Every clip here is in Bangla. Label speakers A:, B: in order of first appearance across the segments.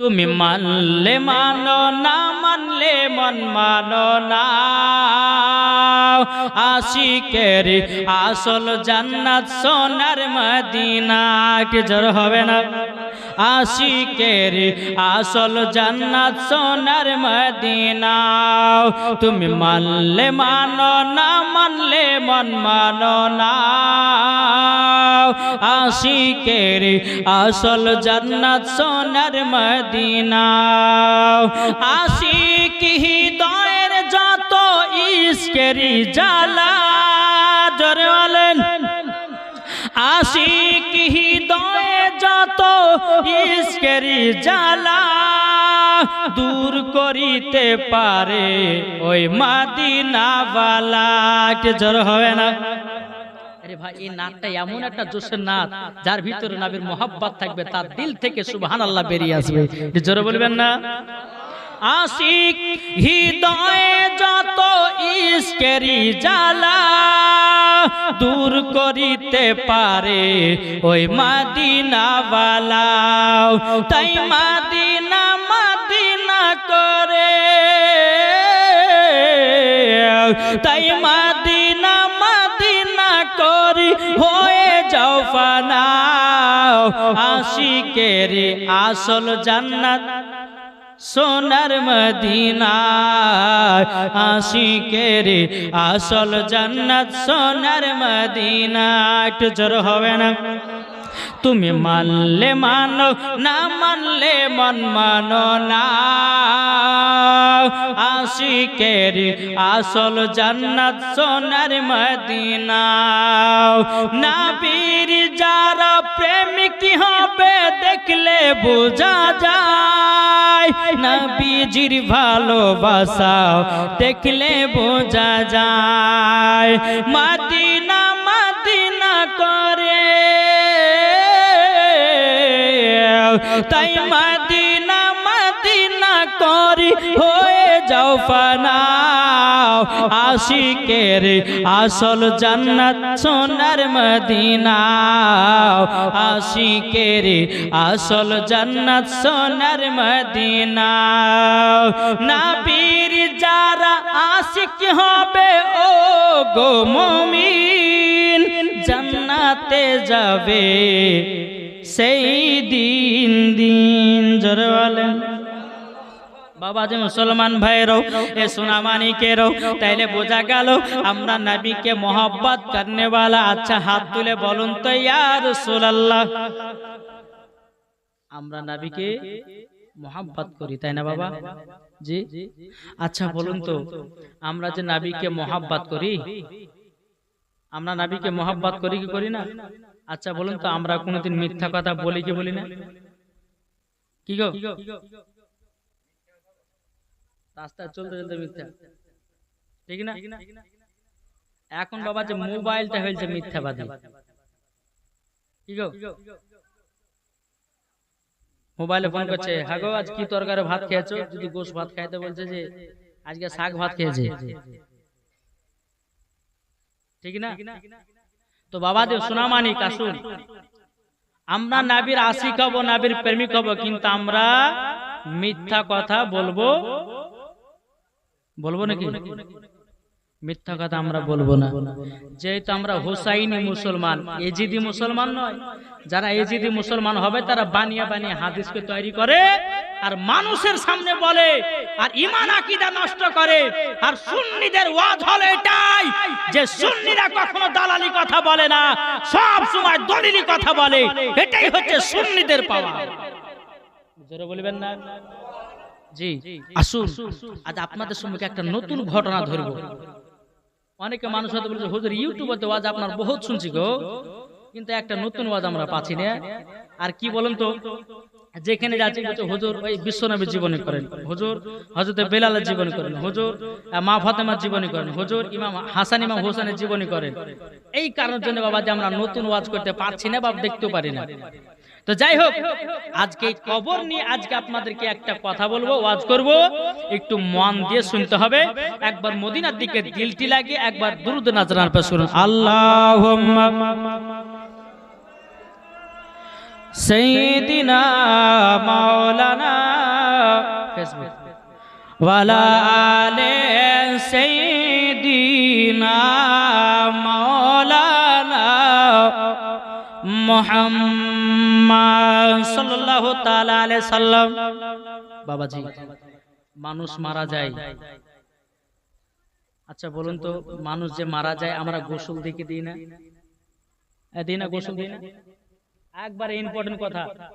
A: তুমি মানলে মানো না মানলে মন মানো না। আশিকের আসল জান্নাত সোনার মদিনা কি জোর হবে না? আশিকের আসল জান্নাত সোনার মদিনা তুমি মানলে মানো না, মানলে মন মানো না। আশিকের আসল জান্নাত সোনার মদিনা আশিক হৃদয়ের যত ইস্কেরি জালা জোরে বলেন। আশিক হৃদয়ে যত ইস্কেরি জালা দূর করিতে পারে ওই মাদিনাওয়ালা। কে জোর হবে না। আরে ভাই এমন একটা জোশের যার ভিতরে থাকবে, তার দিল থেকে সুবহান আল্লাহ বেরিয়ে আসবে। জোরে বলবেন না? আশিক, হৃদয়ে যত ইস্কেরি জালা দূর করিতে পারে ওই মাদিনাওয়ালা। তাই মাদিনা মাদিনা করে। তাই মাদিনা মাদিনা করি, হয়ে যাও ফানা। আশিকের আসল জান্নাত সোনার মদিনা আশিকের আসল জান্নাত সোনার মদিনা একটু জোর হবে না? তুমি মানলে মানো, না মানলে মন মানো না। আশিকের আসল জান্নাত সোনার মদিনা নাবির যারা প্রেমিক হবে, দেখলে বোঝা যায় নবীজির ভালোবাসা দেখলে বোঝা যায়। মাদিনা মাদিনা করে। তাই মাদিনা মাদিনা করি। ফানা আশিকের আসল জান্নাত সোনার মদিনা। আশিকের আসল জান্নাত সোনার মদিনা। নাবির যারা আশিক হবে ও গো মুমিন, জান্নাতে যাবে সেই দিন দিন। জোরে বলেন। বাবা যে মুসলমান ভাইয়েরও, এ সোনামানিকেরও, তাইলে বোঝা গেল আমরা নবীকে মোহব্বত করনে वाला আচ্ছা হাত তুলে বলুন তো, ইয়া রাসূলুল্লাহ। আমরা নবীকে মোহাব্বত করি, তাই না বাবা? জি? আচ্ছা বলুন তো, আমরা যে নবীকে মোহাব্বত করি, আমরা নবীকে মোহাব্বত করি কি করি না? আচ্ছা বলুন তো, আমরা কোনোদিন মিথ্যা কথা বলি কি বলি না? কি গো? রাস্তায় চলতে চলতে মিথ্যা। ঠিক না? এখন বাবা যে মোবাইলটা হয়েছে মিথ্যাবাদী। কি গো? মোবাইলে ফোন করছে হাগো আজ কি তরকারি ভাত খেয়েছো? যদি গোশ ভাত খাইতে বলছে যে আজকে শাক ভাত খেয়েছে। ঠিক না? তো বাবা দেব সোনামানি কাসুন আমরা নাবির আশিক হব নাবির প্রেমিক হব কিন্তু আমরা মিথ্যা কথা বলব। বলব নাকি? মিথ্যা কথা আমরা বলব না। যেহেতু আমরা হোসাইনি মুসলমান, এজিদি মুসলমান নয়। যারা এজিদি মুসলমান হবে, তারা বানিয়ে বানিয়ে হাদিসকে তৈরি করে আর মানুষের সামনে বলে আর ইমান আকিদা নষ্ট করে। আর সুন্নিদের ওয়াজ হলো এটাই যে সুন্নিরা কখনো দালালি কথা বলে না, সব সময় দলিলি কথা বলে। এটাই হচ্ছে সুন্নিদের পাওয়া জোরে বলবেন না? জি আসুন। আজ আপনাদের সম্মুখে একটা নতুন ঘটনা ধরবো। অনেকে মানুষ হয়তো বলছে হুজুর ইউটিউবে তো ওয়াজ আপনার বহুত শুনছি গো। কিন্তু একটা নতুন ওয়াজ আমরা পাচ্ছি না। আর কি বলেন তো? যেখানে যাচ্ছি বলছে হুজুর ওই বিশ্বনবীর জীবনী করেন। হুজুর হজরতে বেলালের জীবনী করেন। হুজুর মা ফাতেমার জীবনী করেন। হুজুর ইমাম হাসান ইমাম হোসেনের জীবনী করেন। এই কারণের জন্য বাবা যে আমরা নতুন ওয়াজ করতে পারছি না বা দেখতেও পারি না। তো যাই হোক আজকে কবর নিয়ে আজকে আপনাদেরকে একটা কথা বলব ওয়াজ করব। একটু মন দিয়ে শুনতে হবে। একবার মদিনার দিকে দিলটি লাগে একবার দুরুদ নাজরার পর শুনুন আল্লাহ সৈদিনা মাওলানা ফেসবুক। ওয়ালা আলে সাইয়্যিদিনা মুহাম্মদ সাল্লাল্লাহু তাআলা আলাইহি সাল্লাম। বাবাজি মানুষ মারা যায়। আচ্ছা বলুন তো মানুষ যে মারা যায় আমরা গোসল দিকে দিই না? এ, দিই না গোসল? দিই না একবার ইম্পর্টেন্ট কথা।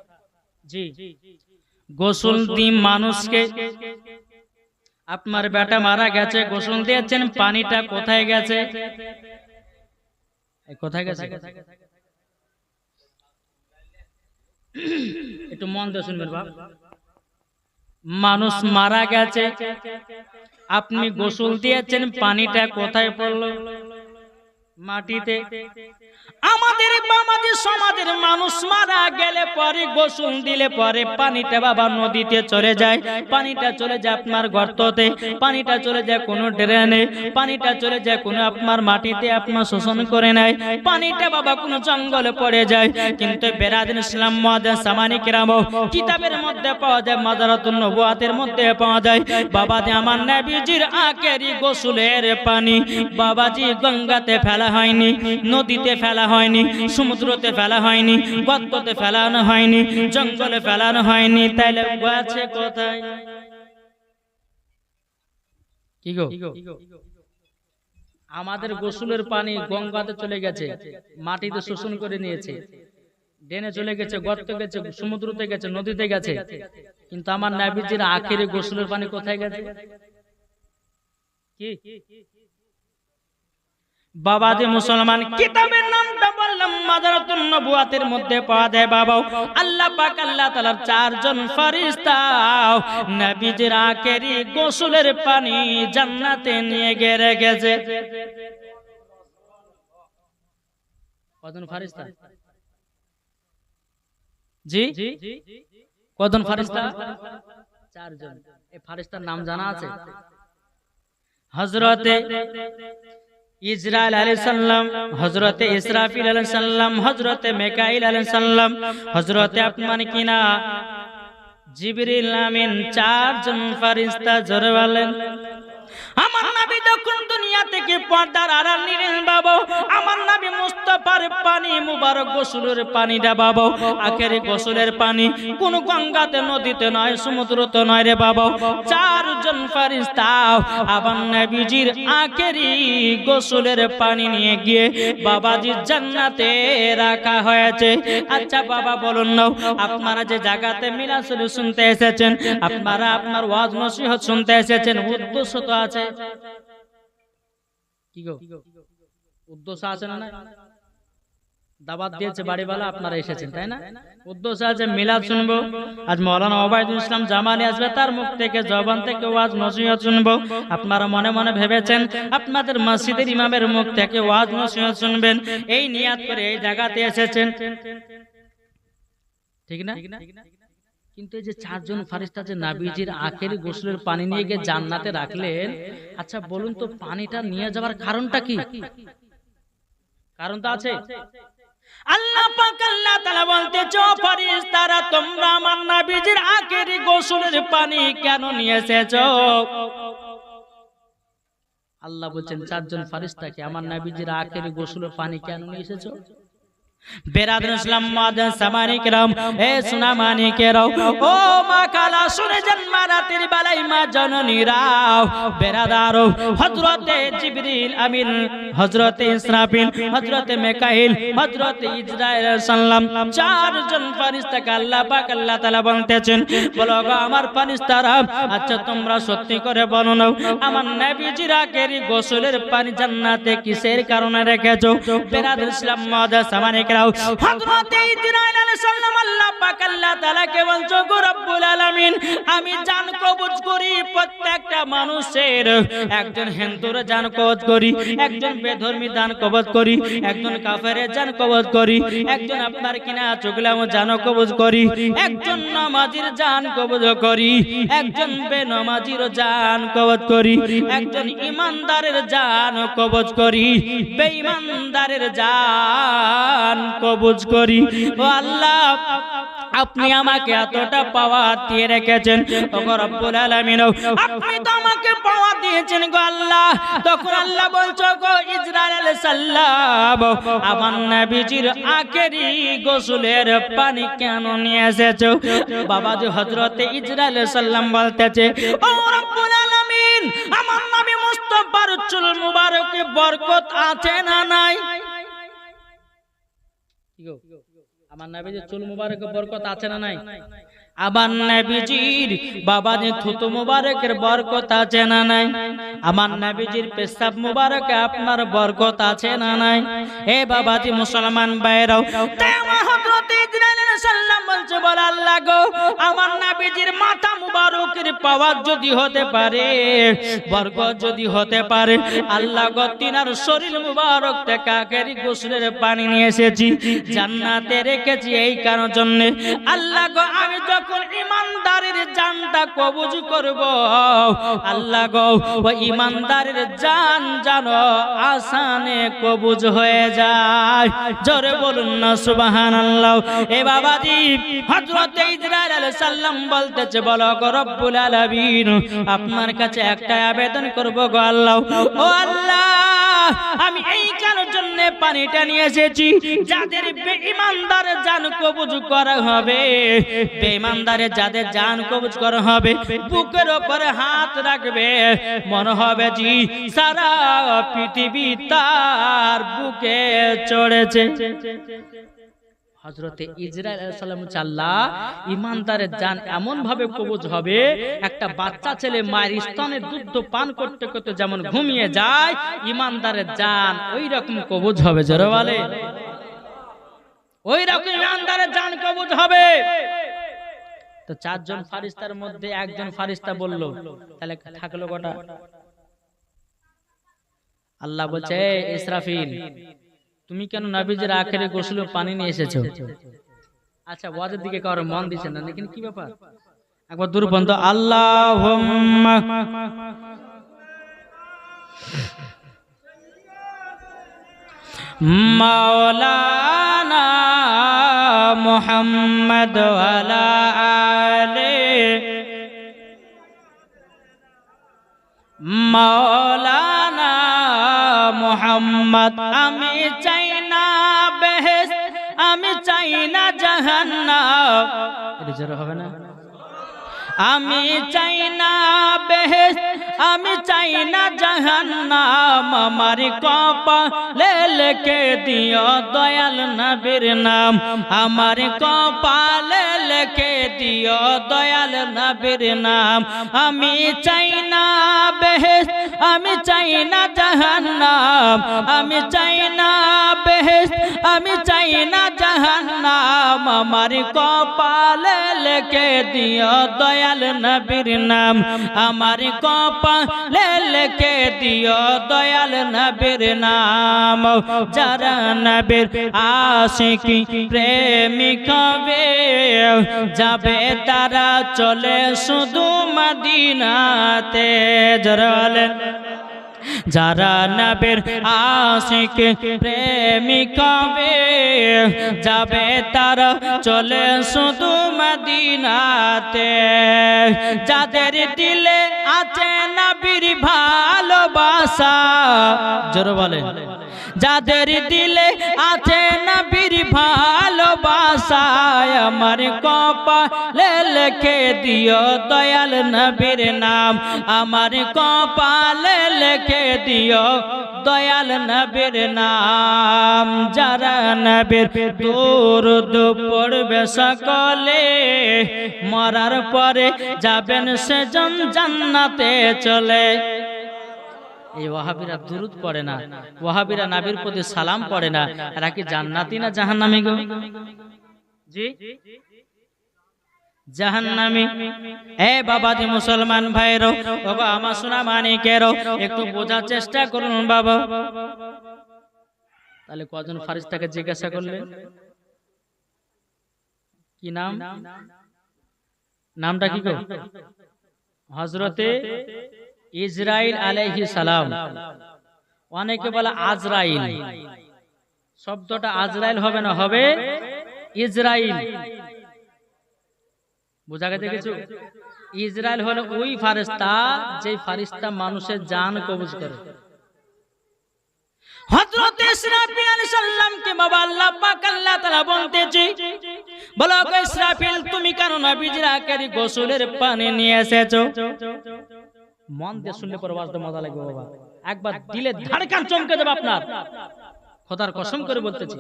A: জি। গোসল দিই মানুষকে। আপনার বেটা মারা গেছে গোসল দিয়েছেন পানিটা কোথায় গেছে? কোথায় গেছে? একটু মন দিয়ে শুনবেন বাপ। মানুষ মারা গেছে আপনি গোসল দিয়েছেন পানিটা কোথায় পড়ল? মাটিতে। আমাদের আমাদের সমাজের মানুষ মারা গেলে পরে গোসল দিলে পরে পানিটা বাবা নদীতে চলে যায়। পানিটা চলে যায় আপনার গর্ততে, পানিটা চলে যায় কোনো ড্রেনে, পানিটা চলে যায় কোনো আপনার মাটিতে, আপনার শোষণ করে নেয়। পানিটা বাবা কোনো জঙ্গলে পড়ে যায়। কিন্তু বেরাদিন ইসলাম মহাদান সামানি কেরাম কিতাবের মধ্যে পাওয়া যায়, মাজারাতুন নবুয়াতের মধ্যে পাওয়া যায়। বাবাজি আমার নবীজির আকেরি গোসলের পানি, বাবাজি গঙ্গাতে ফেলা হয়নি নদীতে ফেলা হয়নি সমুদ্রতে ফেলা হয়নি গর্ততে ফেলানো হয়নি জঙ্গলে ফেলানো হয়নি তাইলে আছে কোথায়? কি গো? আমাদের গোসলের পানি গঙ্গাতে চলে গেছে মাটিতে শোষণ করে নিয়েছে। ডেনে চলে গেছে গর্তে গেছে সমুদ্রতে গেছে নদীতে গেছে। কিন্তু আমার নাবিজির আখেরে গোসলের পানি কোথায় গেছে? কি? বাবাজি মুসলমান, কিতাবের নামটা বললাম, মাদারাতুন নবুয়াতের মধ্যে পাওয়া যায় বাবা আল্লাহ পাক আল্লাহ তাআলার চারজন ফেরেশতা, নবীজির গোসলের পানি জান্নাতে নিয়ে ফেরেশতা? জি? ফেরেশতা? চারজন। এই ফেরেশতার নাম জানা আছে? হযরতে ইসরাইল আলাইহিস সালাম, হযরতে ইসরাফিল আলাইহিস সালাম, হযরতে মিকাইল আলাইহিস সালাম, হযরতে আপনার কিনা? জিবরিল আমিন, চারজন ফেরেশতা জোরে বলেন আমার নবী যখন দুনিয়া থেকে পর্দার আড়াল নিলেন বাবা, আমার নবী মুস্তাফার পানি, মুবারক গোসলের পানিটা বাবা, আখের গোসলের পানি। কোন গঙ্গাতে, নদীতে নয়, সমুদ্রতে নয় রে বাবা। চারজন ফেরেশতা, আমার নবীজির আখেরি গোসলের পানি নিয়ে গিয়ে বাবাজি জান্নাতে রাখা হয়েছে। আচ্ছা বাবা, বলুন না আপনারা যে জায়গাতে মিলাসুল শুনতে এসেছেন, আপনারা আপনার ওয়াজ নসিহত শুনতে এসেছেন, উদ্দেশ্য তো আছে। কি গো? উদ্দেশ্য আছে না দাবাত দিয়েছে বাড়িওয়ালা আপনারা এসেছেন তাই না? উদ্দেশ্য আছে মিলাদ শুনব। আজ মৌলানা ওবায়দুল ইসলাম জামানি আসবে তার মুখ থেকে জবান থেকে ওয়াজ নসিহত শুনব। আপনারা মনে মনে ভেবেছেন আপনাদের মসজিদের ইমামের মুখ থেকে ওয়াজ নসিহত শুনবেন। এই নিয়াত করে এই জায়গাতে এসেছেন। ঠিক না? কিন্তু এই যে চারজন ফারিস্তা যে নাবিজির আখের গোসলের পানি নিয়ে গিয়ে জান্নাতে রাখলেন। আচ্ছা বলুন তো পানিটা নিয়ে যাওয়ার কারণটা কি? কারণ তো আছে। আল্লাহ পাক আল্লাহ তাআলা বলতেছে ও ফেরেশতারা তোমরা আমার নবীজির আখের গোসলের পানি কেন নিয়ে এসেছ? আল্লাহ বলছেন চারজন ফেরেশতাকে আমার নবীজির আখের গোসলের পানি কেন নিয়ে এসেছ? বেরাদুল ইসলাম মাদান সামানি কেরাম এ সোনা মানি কেরাও ও মা কালা শুনে যান মারাতের বেলায় মা জননী রাও বেরাদারো হযরতে জিবরিল আমিন, হযরতে ইসরাফিল, হযরতে মিকাইল, হযরতে ইসরাইল সাল্লাম চারজন ফেরেশতাকে আল্লাহ পাক আল্লাহ তাআলা বলতেছেন, বলো গো আমার ফেরেশতারা আচ্ছা তোমরা সত্যি করে বলো না আমার নবীজির আগের গোসলের পানি জান্নাতে কিসের কারণে রেখেছো? বেরাদুল ইসলাম মাদান সামানি কেরাও হযরতে ইসরাইল আলাইহিস সালাম আল্লাহ পাক আল্লাহ তাআলাকে বলছো, গো রব্বুল আলামিন আমি জান কবজ করি প্রত্যেকটা মানুষের। একজন হিন্দুর জান কবজ করি, একজন বেধর্মী জান কবজ করি, একজন কাফেরের জান কবজ করি, একজন আপনার কিনা চুগলাম জান কবজ করি, একজন নামাজির জান কবজ করি, একজন বেনমাজির জান কবজ করি, একজন ইমানদারের জান কবজ করি বেঈমানদারের জান কবজ করি। ও আল্লাহ আপনি আমাকে এতটা পাওয়ার দিয়ে রেখেছেন। ওগো রব্বুল আলামিন আপনি তো আমাকে পাওয়ার দিয়েছেন গো আল্লাহ। তখন আল্লাহ বলছো গো ইসরাইল আলাইহিস সালাম আমার নবীজির আখেরি গোসলের পানি কেন নিয়ে এসেছ? বাবাজি হযরতে ইসরাইল আলাইহিস সালাম বলতেছে ও রব্বুল আলামিন আমার নবী মুস্তাফার চুল মুবারকে বরকত আছে না নাই? কি গো? আমার নবীজির চুল মুবারকের বরকত আছে না নাই? আমার নবীজির যে থুতু মুবারকের বরকত আছে না নাই? আমার নবীজির পেশাব মুবারকে আপনার বরকত আছে না নাই? এ বাবাজি মুসলমান বাইরাও হযরত মাথা মুবারকের পাওয়ার যদি হতে পারে, বরকত যদি হতে পারে, আল্লাহ গো, তিনার শরীর মুবারক থেকে গোসলের পানি নিয়ে এসেছি, জান্নাতে রেখেছি এই কারণ জন্য। আল্লাহ গো, আমি যখন ইমানদারের জানটা কবুজ করব। আল্লাহ গো, ও ইমানদারের জান জানো আসানে কবুজ হয়ে যায়। জোরে বলুন না, সুবহানাল্লাহ। এ বাবাজি, হযরত ইসরাইল আলাইহিস বলতেছে, বলো গো রব্বুল আলামিন, আপনার কাছে একটা আবেদন করব গো আল্লাহ। ও আল্লাহ, আমি এই কারোর জন্য পানিটা নিয়ে এসেছি, যাদের বেঈমানদার জান কবুজ করা হবে। বেঈমানদারের যাদের জান কবুজ করা হবে, বুকের উপরে হাত রাখবে, মনে হবে জি, সারা পৃথিবী তার বুকে চড়েছে। হজরতে ইসরায়েল সালাম চাল্লাহ ইমানদারের জান এমন ভাবে কবুজ হবে, একটা বাচ্চা ছেলে মায়ের স্তনের দুধ পান করতে করতে যেমন ঘুমিয়ে যায়, ইমানদারের জান ওই রকম কবুজ হবে। জোরে বলে। ওই রকম ইমানদারের জান কবুজ হবে। তো চারজন ফারিস্তার মধ্যে একজন ফারিস্তা বলল, তাহলে থাকল কটা? আল্লাহ বলছে "এই ইসরাফিল, তুমি কেন নাবিজের আখেরে গোসল পানি নিয়ে এসেছ? আচ্ছা ওয়াজের দিকে কারও মন দিচ্ছে না, লেকিন কি ব্যাপার? একবার দূর বন্ধ আল্লাহ মাওলানা মুহাম্মদ আলে মাওলানা মোহাম্মদ, আমি চাই না বেহেস আমি চাই না জাহান্নাম। এটা হবে না? আমি চাই না বেহেস আমি চাই না জাহান্নাম, আমার কপালে লেখে দিও দয়াল নবীর নাম। আমার কপালে লেখে দিও দয়াল নবীর নাম। আমি চাই না বেহেস আমি চাই না জাহান্নাম। আমি চাই না বেহেস আমি চাই না জাহান্নাম। আমার কপালে লেখে দিও দয়াল নবীর নাম। আমার কপালে লেখে দিও দয়াল নবীর নাম। যারা নবীর আশিকি প্রেমিক হবে, যাবে তারা চলে শুধু মদিনাতে। জরালেন যারা নবের আশিক প্রেমিক যাবে তারা চলে শুধু মদিনাতে। যাদের দিলে আছে নবীর ভালোবাসা। জোর বলে যাদের দিলে আছে নবীর ভালোবাসায় আমার কপালে লেখে দিও দয়াল নবীর নাম। আমার কপালে লেখে দিও দয়াল নবীর নাম। যারা নবীর দূর পড়বে সকলে মরার পরে যাবেন সেজন জান্নাতে চলে। এই ওয়াহাবিরা দুরুদ পড়ে না। ওয়াহাবিরা নাবির প্রতি সালাম পড়ে না। এরা কি জান্নাতি না জাহান্নামী গো? জি? বাবা আমার একটু বোঝার চেষ্টা করুন বাবা। তাহলে কজন জিজ্ঞাসা নামটা কি হজরতে ইসরাইল আলাইহি সালাম। অনেকে বলে আজরাইল। শব্দটা আজরাইল হবে না, হবে ইসরাইল বোঝা গেছে কিছু? ইসরায়েল হলো ওই ফারিস্তা যে ফারিস্তা মানুষের জান কবজ করে। হযরত ইসরাফিল সালামকে বাবা আল্লাহ পাক আল্লাহ তাআলা বলতেছে, বলো ইসরাফিল, তুমি কেন নবীজির আখেরি গোসলের পানি নিয়ে এসেছ? মন দিয়ে শুনলে পরে বাজতে মজা লাগবে বাবা। একবার দিলে ধাড়কান চমকে যাবে আপনার। খোদার কসম করে বলতেছি।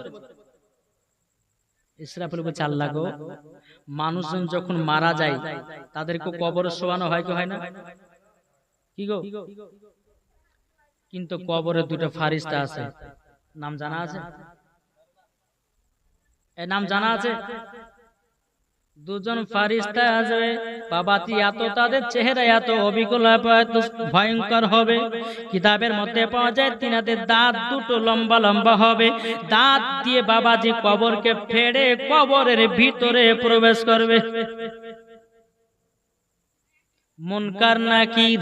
A: ইসরাফিল বলছে আল্লাহ গো মানুষজন যখন মারা যায় তাদেরকে কবরে শোয়ানো হয় কি হয় না? কি গো? কিন্তু কবরে দুটো ফারিস্তা আছে। নাম জানা আছে? এর নাম জানা আছে? দুজন ফারিস্তা আসবে বাবাতি এত তাদের চেহারা এত অবিকল ভয়ঙ্কর হবে। কিতাবের মধ্যে পাওয়া যায় তিনাদের দাঁত দুটো লম্বা লম্বা হবে। দাঁত দিয়ে বাবাজি কবরকে ফেড়ে কবরের ভিতরে প্রবেশ করবে। মুনকার নাকির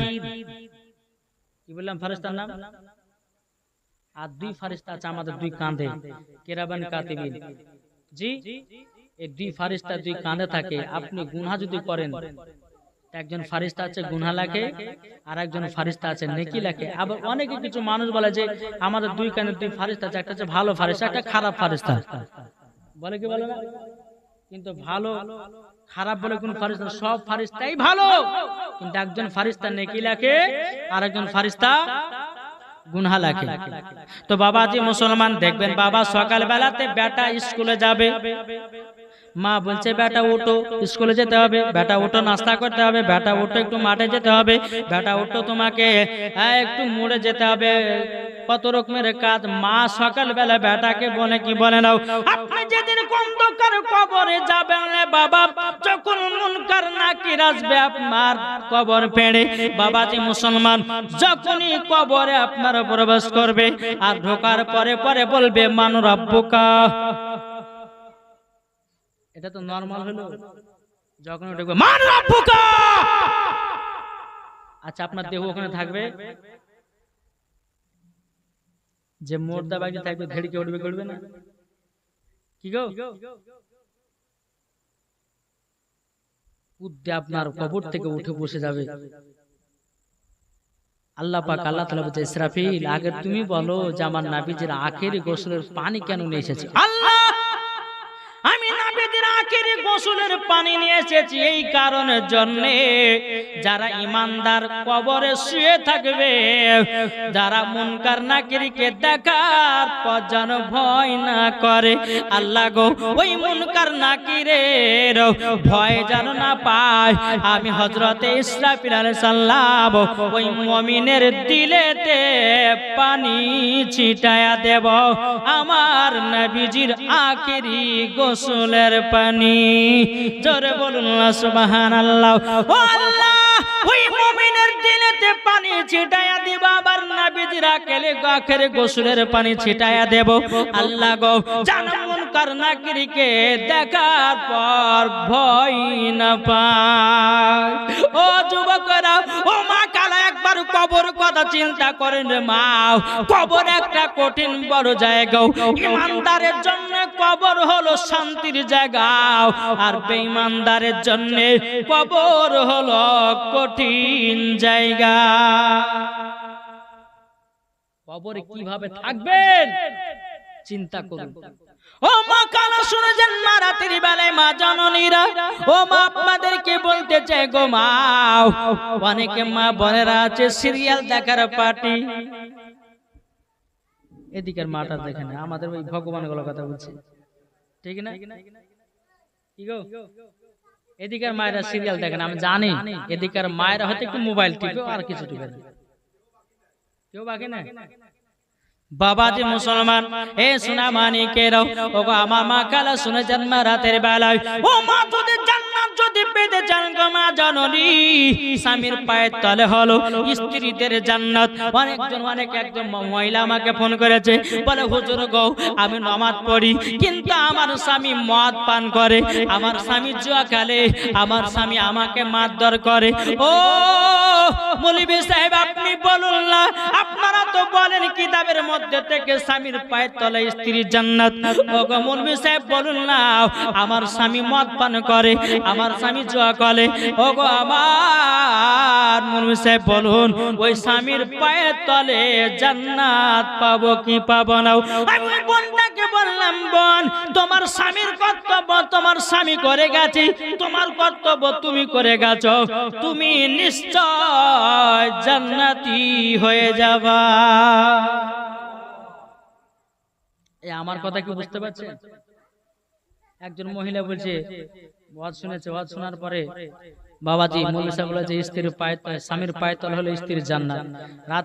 A: কি বললাম ফারিস্তার নাম? আর দুই ফারিস্তা আছে আমাদের দুই কাঁধে। কেরাবান কাতিবিন। জি? এই দুই ফারিস্তা দুই কাঁধে থাকে, আপনি গুনহা যদি করেন, একজন ফারিস্তা আছে, গুনহা লাগে আর একজন ফারিস্তা আছে, নেকি লাগে আবার অনেকে কিছু মানুষ বলে যে, আমাদের দুই কানে দুই ফারিস্তা আছে, একটা হচ্ছে ভালো ফারিস্তা, একটা খারাপ ফারিস্তা। বলে কি বলে কিন্তু ভালো, খারাপ বলে কোন ফারিস্তা, সব ফারিস্তাই ভালো। কিন্তু একজন ফারিস্তা নেকি লাগে আর একজন ফারিস্তা গুনহা লাগে তো বাবা যে মুসলমান, দেখবেন বাবা সকাল বেলাতে বেটা স্কুলে যাবে। মা বলছে বেটা উঠো স্কুলে যেতে হবে। বেটা উঠো নাস্তা করতে হবে। বেটা উঠো একটু মাঠে যেতে হবে। বেটা উঠো তোমাকে আহ, একটু মুড়ে যেতে হবে। কত রকমের কাজ। মা সকাল বেলা বেটাকে বলে কি বলে নাও? আপনি যেদিন অন্ধকার কবরে যাবেন রে বাবা যখন মুনকার নাকির আসবে আপনার কবর পেড়ে। বাবা বাবাজি মুসলমান যখনই কবরে আপনার প্রবেশ করবে আর ঢোকার পরে পরে বলবে মান রব্বুকা। এটা তো নরমাল হলো যখন ওটা মান রব্বুকা আচ্ছা আপনার দেহ ওখানে থাকবে? যে মোর্দা বাকি থাকবে ঘেড়িকে উঠবে করবে না। কি গো? উদ্দে আপনার কবর থেকে উঠে বসে যাবে। আল্লাহ পাক আল্লাহ তাআলা বলছে ইসরাফিল আগে তুমি বলো যে আমার নাবিজের আখেরি গোসলের পানি কেন নিয়ে এসেছি? আল্লাহ! আমি নাবিদের আখেরি গোসলের পানি নিয়ে এসেছি এই কারণের জন্য। যারা ইমানদার কবরে শুয়ে থাকবে, যারা মুনকার নাকিরকে দেখার পর যেন ভয় না করে, আল্লাহ গো, ওই মুনকার নাকিরের ভয় যেন না পায়। আমি হজরতে সালাম ওই মুমিনের দিলেতে পানি ছিটায়া দেব। আমার নবীজির আখেরি গোসলের পানি। জোরে বলুন সুবহানাল্লাহ। ও আল্লাহ, ওই মুমিনের দিলেতে পানি ছিটায়া দিব, আবার নবীজির আকেলে আখেরি গোসলের পানি ছিটায়া দেব। আল্লাহ গো দেখার পর ভয় না পায়। ও যুবকরা, ও মা একবার কবর কথা চিন্তা করেন মা। কবর একটা কঠিন, বড় জায়গা। ইমানদারের জন্য কবর হলো শান্তির জায়গা। আর বেঈমানদারের জন্য কবর হলো কঠিন জায়গা। কবরে কীভাবে থাকবেন? চিন্তা করুন। ও মা, কালা শুনেছেন মা রাতের বেলায় মা জননীরা, ও মা, আপনাদেরকে বলতে চাই গো মা, অনেকে মা বোনেরা আছে সিরিয়াল দেখার পার্টি। এদিকের মাটা দেখে না আমাদের ওই ভগবানগুলো কথা বলছি। ঠিক না? কি গো? এদিকের মায়েরা সিরিয়াল দেখেন, আমি জানি, এদিকের মায়েরা হয়তো একটু মোবাইল টিপে আর কিছু টিপে কেউ বাকি না বাবাজি মুসলমান, এ সোনা মানিকেরাও ও গো আমার মা কালা শুনেছেন জন্ম রাতের বেলায়। ও মা, তোদের জান্নাত যদি পেতে জননী, স্বামীর পায়ের তলে হলো স্ত্রীদের জান্নাত। অনেকজন, অনেক একজন মহিলা আমাকে ফোন করেছে, বলে, হুজুর আমি নমাজ পড়ি, কিন্তু আমার স্বামী মদ পান করে, আমার স্বামী জুয়া খেলে, আমার স্বামী আমাকে মারধর করে। ও মৌলবী সাহেব, আপনি বলুন না, আপনারা তো বলেন কিতাবের মধ্যে থেকে স্বামীর পায়ের তলে স্ত্রীর জান্নাত। মৌলবী সাহেব, বলুন না, আমার স্বামী মদ পান করে, আমার স্বামী জুয়া আমার সাহেব বলুন, ওই স্বামীর পায়ের তলে জান্নাত পাবো কি পাবো না? আমি বোনটাকে বললাম, বোন, তোমার স্বামীর কর্তব্য তোমার স্বামী করে গেছে, তোমার কর্তব্য তুমি করে গেছো, তুমি নিশ্চয় জান্নাতি হয়ে যাবা। আমার কথা কি বুঝতে পারছেন? একজন মহিলা বলছে ওয়াজ শুনেছে ওয়াজ শোনার পরে বাবাজি মৌলভী সাহেব বলেছে স্ত্রীর পায়তল স্বামীর পায়ে তল হলো স্ত্রীর জান্নাত। রাত